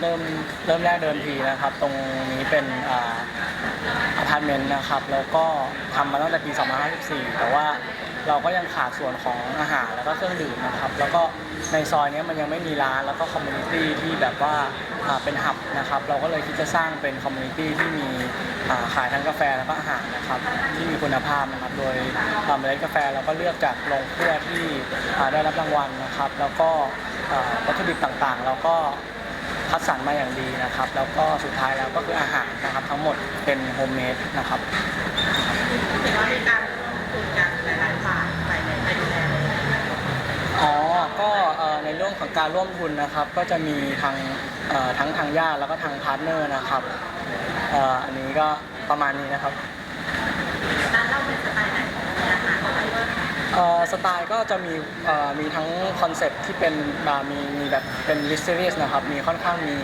เริ่มเริ่มแรกเดิมทีนะครับ ตรงนี้เป็นอาอพาร์ตเมนต์นะครับ แล้วก็ทำมาตั้งแต่ปี 2554 แต่ว่าเราก็ยังขาดส่วนของอาหารแล้วก็เครื่องดื่มนะครับ แล้วก็ในซอยเนี้ยมันยังไม่มีร้านแล้วก็คอมมูนิตี้ที่แบบว่าอ่าเป็นหับนะครับ เราก็เลยคิดจะสร้างเป็นคอมมูนิตี้ที่มีอ่าขายทั้งกาแฟแล้วก็อาหารนะครับ ที่มีคุณภาพนะครับ โดยอ่าเมล็ดกาแฟเราก็เลือกจากโรงคั่วที่อ่าได้รับรางวัลนะครับ แล้วก็อ่าวัตถุดิบต่างๆ เราก็ คัดสรรมาอย่างดีนะครับ แล้วก็สุดท้ายแล้วก็คืออาหารนะครับ ทั้งหมดเป็นโฮมเมดนะครับเห็นว่ามีการร่วมทุนกันหลายๆฝ่ายไปในไปดูแลอ๋อ ก็เอ่อในเรื่องของการร่วมทุนนะครับ ก็จะมีทางเอ่อทั้งทางญาติแล้วก็ทางพาร์ทเนอร์นะครับเอ่ออันนี้ก็ประมาณนี้นะครับ เอ่อสไตล์ก็จะมีเอ่อมีทั้งคอนเซ็ปต์ที่เป็นอ่ามีมีแบบเป็นลิสต์ซีรีส์นะครับ มีค่อนข้างมี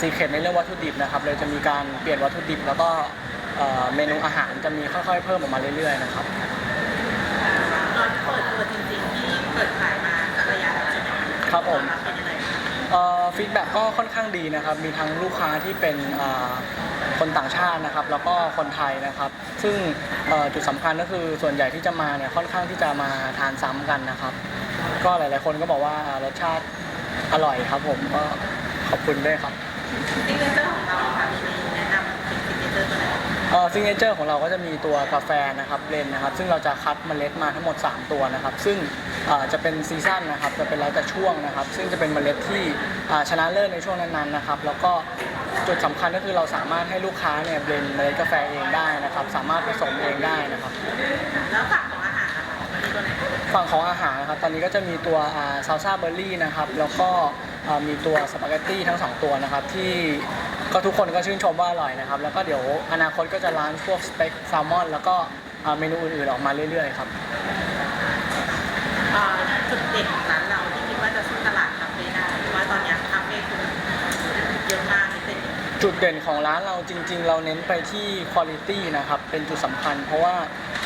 ซีเครตในเรื่องวัตถุดิบนะครับเลยจะมีการเปลี่ยนวัตถุดิบ แล้วก็เอ่อเมนูอาหารจะมีค่อยๆ เพิ่มออกมาเรื่อยๆนะครับ ตอนเปิดตัวจริงๆที่เปิดขายมาสักระยะแล้วใช่ไหมครับผมผลลัพธ์เป็นยังไงคะ ฟีดแบ็กก็ค่อนข้างดีนะครับ มีทั้งลูกค้าที่เป็นคนต่างชาตินะครับ แล้วก็คนไทยนะครับ ซึ่งจุดสำคัญก็คือส่วนใหญ่ที่จะมาเนี่ยค่อนข้างที่จะมาทานซ้ำกันนะครับ ก็หลายๆ คนก็บอกว่ารสชาติอร่อยครับผมก็ขอบคุณด้วยครับ ซิงเกิลเจอร์ของเราก็จะมีตัวกาแฟนะครับเบรนด์นะครับ ซึ่งเราจะคัดเมล็ดมาทั้งหมด 3 ตัวนะครับ ซึ่งเอ่อจะเป็นซีซั่นนะครับ จะเป็นแล้วแต่ช่วงนะครับ ซึ่งจะเป็นเมล็ดที่อ่าชนะเลิศในช่วงนั้นๆนะครับ แล้วก็จุดสำคัญก็คือเราสามารถให้ลูกค้าเนี่ยเบรนด์เมล็ดกาแฟเองได้นะครับ สามารถผสมเองได้นะครับ แล้วฝั่งของอาหารนะคะมีตัวไหนฝั่งของอาหารนะครับ ตอนนี้ก็จะมีตัวซาลซาเบอร์รี่นะครับ แล้วก็อ่ามีตัวสปาเกตตี้ทั้งสองตัวนะครับที่ ก็ทุกคนก็ชื่นชมว่าอร่อยนะครับ แล้วก็เดี๋ยวอนาคตก็จะร้านพวกสเต็กแซลมอน แล้วก็อ่าเมนูอื่นๆออกมาเรื่อยๆครับเอ่อจุดเด่นของร้านเราที่คิดว่าจะสู้ตลาดคาเฟ่ได้เพราะว่าตอนเนี้ยคาเฟ่คือเยอะมากในเซ็นทรัลจุดเด่นของร้านเราจริง ๆ เราเน้นไปที่คุณภาพนะครับเป็นจุดสำคัญ เพราะว่า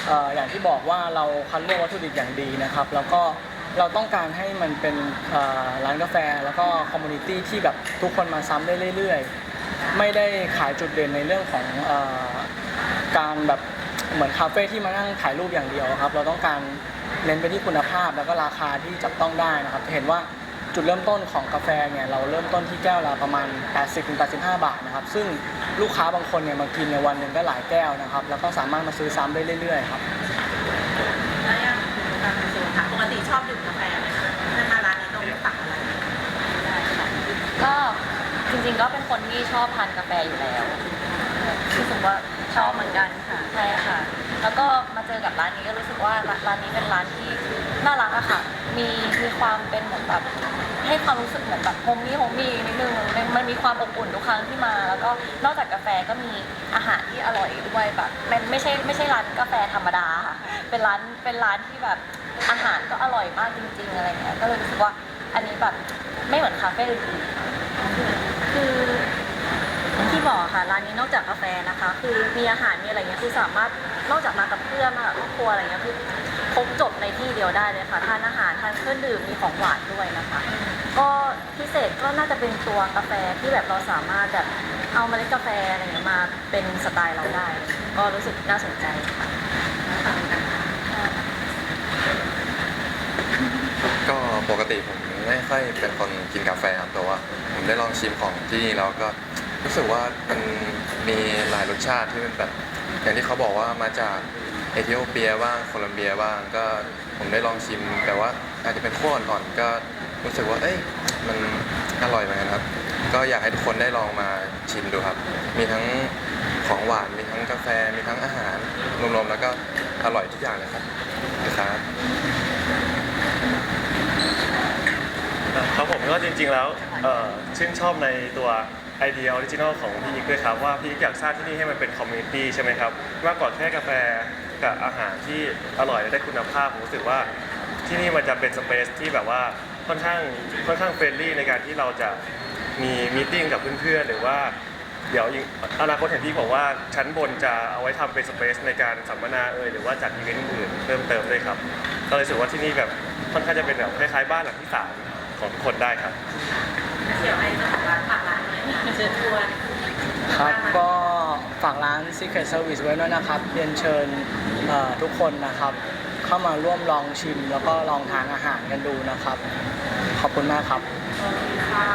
เอ่ออย่างที่บอกว่าเราคัดเลือกวัตถุดิบอย่างดีนะครับ แล้วก็เราต้องการให้มันเป็นเอ่อร้านกาแฟ แล้วก็คอมมูนิตี้ที่แบบทุกคนมาซ้ำได้เรื่อยๆ ไม่ได้ขายจุดเด่นในเรื่องของเอ่อการแบบเหมือนคาเฟ่ที่มานั่งถ่ายรูปอย่างเดียวครับ เราต้องการเน้นไปที่คุณภาพแล้วก็ราคาที่จับต้องได้นะครับเห็นว่าจุดเริ่มต้นของกาแฟเนี่ยเราเริ่มต้นที่แก้วละประมาณ 80-85 บาทนะครับ ซึ่งลูกค้าบางคนเนี่ยมากินในวันหนึ่งก็หลายแก้วนะครับ แล้วก็สามารถมาซื้อซ้ำได้เรื่อยๆครับแล้วยังการเป็นโซนค่ะปกติชอบดื่มกาแฟไหมคะถ้ามาร้านนี้ต้องสั่งอะไรได้ค่ะก็ จริงๆก็เป็นคนที่ชอบทานกาแฟอยู่แล้วรู้สึกว่าชอบเหมือนกันค่ะใช่ค่ะ แล้วก็มาเจอกับร้านนี้ก็รู้สึกว่าร้านนนี้เป็นร้านที่น่ารักอะค่ะ มีมีความเป็นเหมือนแบบให้ความรู้สึกเหมือนแบบโฮมมี่โฮมมี่นิดนึงมันมันมีความอบอุ่นทุกครั้งที่มา แล้วก็นอกจากกาแฟก็มีอาหารที่อร่อยด้วยแบบมันไม่ใช่ไม่ใช่ร้านกาแฟธรรมดาค่ะ เป็นร้านเป็นร้านที่แบบอาหารก็อร่อยมากจริง ๆ อะไรเงี้ย ก็เลยรู้สึกว่าอันนี้แบบไม่เหมือนคาเฟ่อื่นๆ คือที่บอกค่ะร้านนี้นอกจากกาแฟนะคะ คือมีอาหารมีอะไรเงี้ยคือสามารถนอกจากมากับเพื่อนมากับครอบครัวอะไรเงี้ยคือครบจบในที่เดียวได้เลยค่ะทานอาหารทานเครื่องดื่มมีของหวานด้วยนะคะ ก็พิเศษก็น่าจะเป็นตัวกาแฟที่แบบเราสามารถแบบเอาเมล็ดกาแฟอะไรเงี้ยมาเป็นสไตล์เราได้ ก็รู้สึกน่าสนใจค่ะก็ปกติผม ไม่ค่อยเป็นคนกินกาแฟครับแต่ว่าผมได้ลองชิมของที่นี่แล้วก็รู้สึกว่ามันมีหลายรสชาติที่เป็นแบบอย่างที่เขาบอกว่ามาจากเอธิโอเปียบ้างโคลัมเบียบ้างก็ผมได้ลองชิม แต่ว่าอาจจะเป็นขั้วอ่อนๆก็รู้สึกว่าเอ้ยมันอร่อยเหมือนกันครับ ก็อยากให้ทุกคนได้ลองมาชิมดูครับ มีทั้งของหวานมีทั้งกาแฟมีทั้งอาหารรวมๆแล้วก็อร่อยทุกอย่างเลยครับนะครับ ครับผมก็จริงๆแล้วเอ่อชื่นชอบในตัวไอเดียออริจินอลของพี่อีกด้วยครับว่าพี่อีกอยากสร้างที่นี่ให้มันเป็นคอมมูนิตี้ใช่ไหมครับมากกว่าแค่กาแฟกับอาหารที่อร่อยและได้คุณภาพผมรู้สึกว่าที่นี่มันจะเป็นสเปซที่แบบว่าค่อนข้างค่อนข้างเฟรนลี่ในการที่เราจะมีมีติ้งกับเพื่อนๆหรือว่าเดี๋ยวอีกอนาคตเห็นพี่บอกว่าชั้นบนจะเอาไว้ทำเป็นสเปซในการสัมมนาเอ่ยหรือว่าจัดอีเวนต์อื่นเพิ่มเติมด้วยครับ ก็เลยรู้สึกว่าที่นี่แบบค่อนข้างจะเป็นแบบคล้ายๆบ้านหลังที่สาม ของทุกคนได้ครับสเดี๋ยวให้เจ้าของร้านฝากร้านหน่อยค่ะเชิญชวนครับก็ฝากร้าน Secret Service ไว้ด้วยนะครับเรียนเชิญเอ่อทุกคนนะครับ เข้ามาร่วมลองชิมแล้วก็ลองทานอาหารกันดูนะครับ ขอบคุณมากครับ ขอบคุณค่ะ